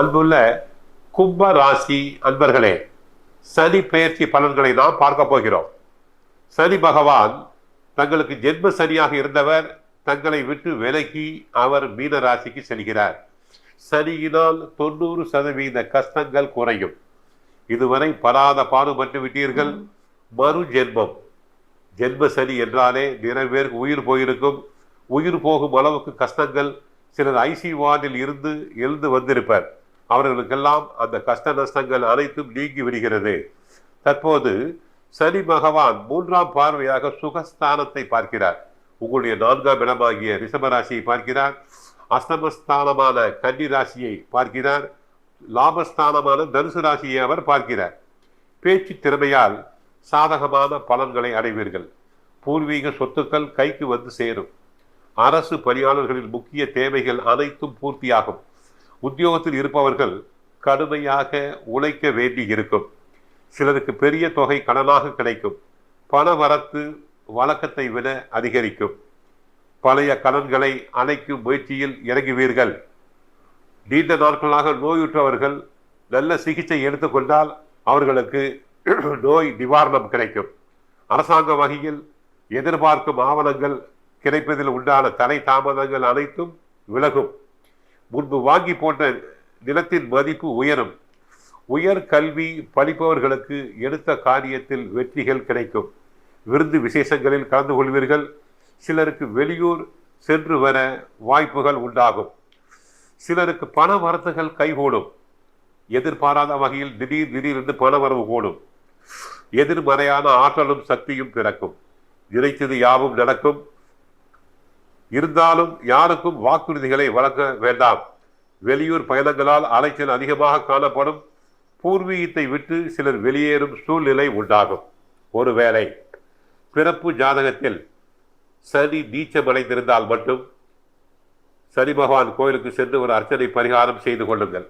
அன்புள்ள கும்ப ராசி அன்பர்களே சனி பெயர்ச்சி பலன்களை நாம் பார்க்க போகிறோம். சனி பகவான் தங்களுக்கு ஜென்ம சனியாக இருந்தவர் தங்களை விட்டு விலகி அவர் மீன ராசிக்கு செல்கிறார். சனியினால் தொண்ணூறு சதவீத கஷ்டங்கள் குறையும். இதுவரை பராத பாடுபட்டு விட்டீர்கள். மறு ஜென்மம். ஜென்ம சனி என்றாலே நிறைய பேருக்கு உயிர் போயிருக்கும். உயிர் போகும் அளவுக்கு கஷ்டங்கள். சிலர் ஐசி வார்டில் இருந்து எழுந்து வந்திருப்பர். அவர்களுக்கெல்லாம் அந்த கஷ்ட நஷ்டங்கள் அனைத்தும் நீங்கி விடுகிறது. தற்போது சனி பகவான் மூன்றாம் பார்வையாக சுகஸ்தானத்தை பார்க்கிறார். உங்களுடைய நான்காம் இடமாகிய ரிஷபராசியை பார்க்கிறார். அஷ்டமஸ்தானமான கன்னி ராசியை பார்க்கிறார். லாபஸ்தானமான தனுசு ராசியை அவர் பார்க்கிறார். பேச்சு திறமையால் சாதகமான பலன்களை அடைவீர்கள். பூர்வீக சொத்துக்கள் கைக்கு வந்து சேரும். அரசு பணியாளர்களின் முக்கிய தேவைகள் அனைத்தும் பூர்த்தியாகும். உத்தியோகத்தில் இருப்பவர்கள் கடுமையாக உழைக்க வேண்டி இருக்கும். சிலருக்கு பெரிய தொகை கடனாக கிடைக்கும். பண வரத்து வழக்கத்தை விட அதிகரிக்கும். பழைய கடன்களை அணைக்கும் முயற்சியில் இறங்குவீர்கள். நீண்ட நாட்களாக நோயுற்றவர்கள் நல்ல சிகிச்சை எடுத்துக்கொண்டால் அவர்களுக்கு நோய் நிவாரணம் கிடைக்கும். அரசாங்க வகையில் எதிர்பார்க்கும் ஆவணங்கள் கிடைப்பதில் உண்டான தடை தாமதங்கள் அனைத்தும் விலகும். முன்பு வாங்கி போட்ட நிலத்தின் மதிப்பு உயரும். உயர் கல்வி படிப்பவர்களுக்கு எடுத்த காரியத்தில் வெற்றிகள் கிடைக்கும். விருந்து விசேஷங்களில் கலந்து கொள்வீர்கள். சிலருக்கு வெளியூர் சென்று வர வாய்ப்புகள் உண்டாகும். சிலருக்கு பண வரத்துகள் கைகூடும். எதிர்பாராத வகையில் திடீர் திடீரென்று பண வரவு கூடும். எதிர்மறையான ஆற்றலும் சக்தியும் பிறக்கும். நினைத்தது யாவும் நடக்கும். இருந்தாலும் யாருக்கும் வாக்குறுதிகளை வழங்க வேண்டாம். வெளியூர் பயணங்களால் அலைச்சல் அதிகமாக காணப்படும் பூர்வீகத்தை விட்டு சிலர் வெளியேறும் சூழ்நிலை உண்டாகும். ஒருவேளை பிறப்பு ஜாதகத்தில் சனி நீச்சமடைந்திருந்தால் மட்டும் சனி பகவான் கோயிலுக்கு சென்று ஒரு அர்ச்சனை பரிகாரம் செய்து கொள்ளுங்கள்.